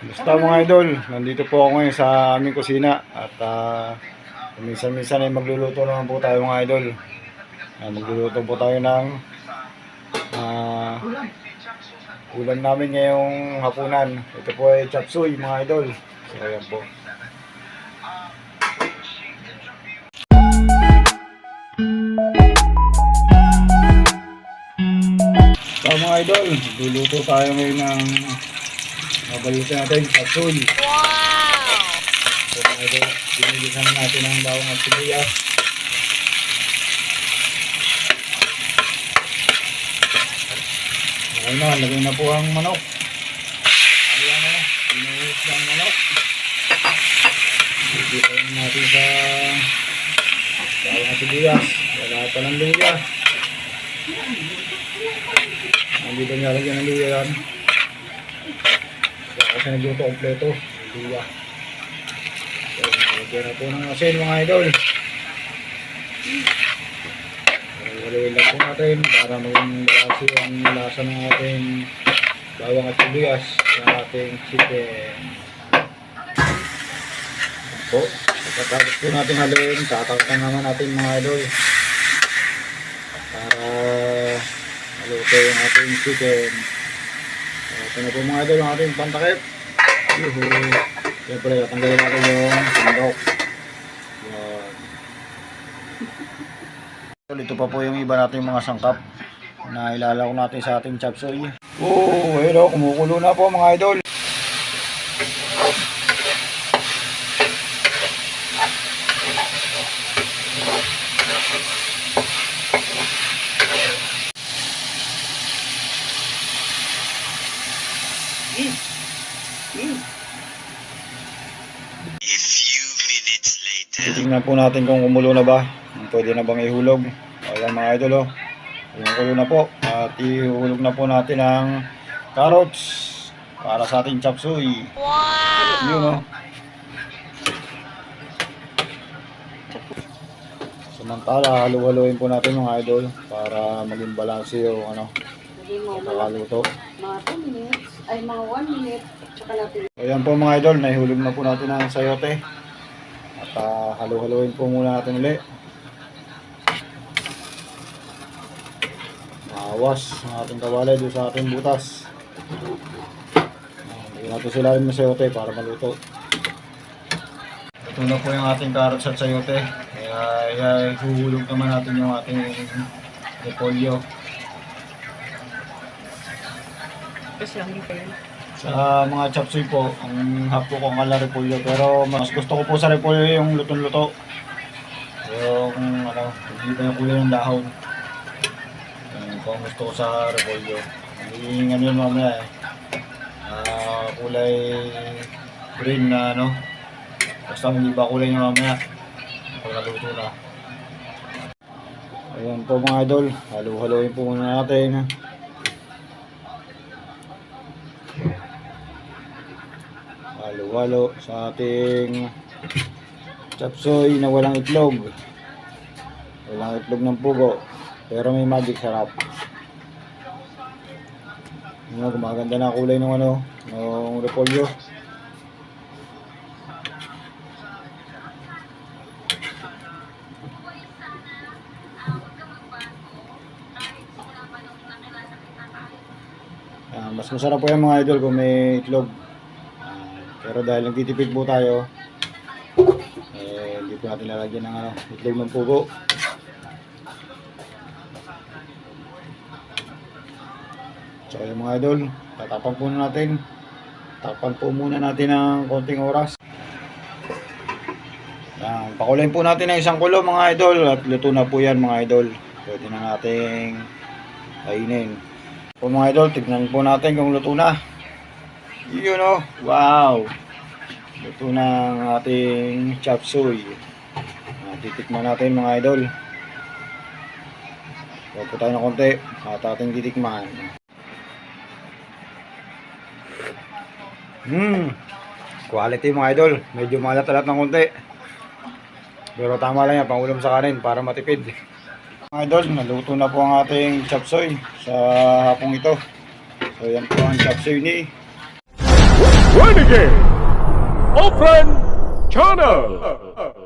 Basta mga idol, nandito po ako ngayon sa aming kusina at ah, minsan-minsan ay magluluto naman po tayo mga idol. Ah, magluluto po tayo ng ah, ulam namin ngayong hapunan. Ito po ay chop suey mga idol. So ayan po. So mga idol, luluto tayo ngayon ng Mabalutin natin tool. Wow! So mga idol, natin ang bawang at sibuyas. Okay na, lagay na po ang manok. Ayan na, pinuhos ang manok. Bibitayin natin sa bawang at sibuyas. Wala pa ng luya. Nandito niya lagyan ng luya yan. Kaya kasi nagluto kompleto. Luya. So, nalagyan na po ng asin mga idol. Haluin lang po natin para maging malasi ang lasa ng ating bawang at sibuyas sa ating chicken. Po, pagkatapos po natin haluin, tatakpan naman natin mga idol para maluto yung ating chicken. Ito na po mga idol ang ating pantakip. Yuhu! Siyempre, tanggalin natin yung sandok. Yan. Ito pa po yung iba nating mga sangkap na ilalako natin sa ating. Oo, oh, ayun o, kumukulo na po mga idol. A few minutes later. Titingnan po natin kung kumulo na ba. Pwede na bang ihulog. Ayan mga idol o. Kumukulo na po. At ihulog na po natin ang carrots para sa ating chop suey. Wow! Yun o. Samantala, halu-haluin po natin mga idol para maging balanse yung ano, Mo mga, pagkakaluto. mga 2 minutes, ay mga 1 minute, tsaka natin. Ayan po mga idol, nahihulog na po natin ang sayote. At ah, halu-haluin po muna natin ulit. Awas ang ating kawalay doon sa ating butas. Lagyan natin sila rin ng sayote para maluto. Ito na po yung ating carrots at sayote. Kaya, kaya huhulog naman natin yung ating repolyo. Kasi lang dito yun. Sa mga chop suey po, ang happo ko ang kala repolyo. Pero mas gusto ko po sa repolyo yung lutong-luto. Yung ano, hindi pa yung kulay ng dahon. Yan po ang gusto ko sa repolyo. Yung ano yun mamaya eh. Ah, kulay green na ano. Basta hindi ba kulay niya mamaya. Pag naluto na. Ayan po mga idol. Halo-haloin po muna natin. Halo-halo sa ating chapsoy na walang itlog. Walang itlog ng pugo. Pero may magic sarap. Ano, gumaganda na kulay ng ano, ng repolyo. Ah, mas masarap po yung mga idol kung may itlog. Pero dahil nagtitipid po tayo, eh, hindi po natin lalagyan ng ano, itlog ng pugo. So yung mga idol, tatapang po na natin. Tapang po muna natin ng konting oras. Yan, pakulayin po natin ng isang kulo mga idol at luto na po yan mga idol. Pwede na nating kainin. Po mga idol, tignan po natin kung luto na. Yun o. Wow. Luto na ang ating chop suey. Ah, titikman natin mga idol. Huwag po tayo ng konti at ating titikman. Hmm. Quality mga idol. Medyo malat-alat ng konti. Pero tama lang yan, pangulam sa kanin para matipid. Mga idol, naluto na po ang ating chop suey sa hapong ito. So yan po ang chop suey ni Renegade Open Channel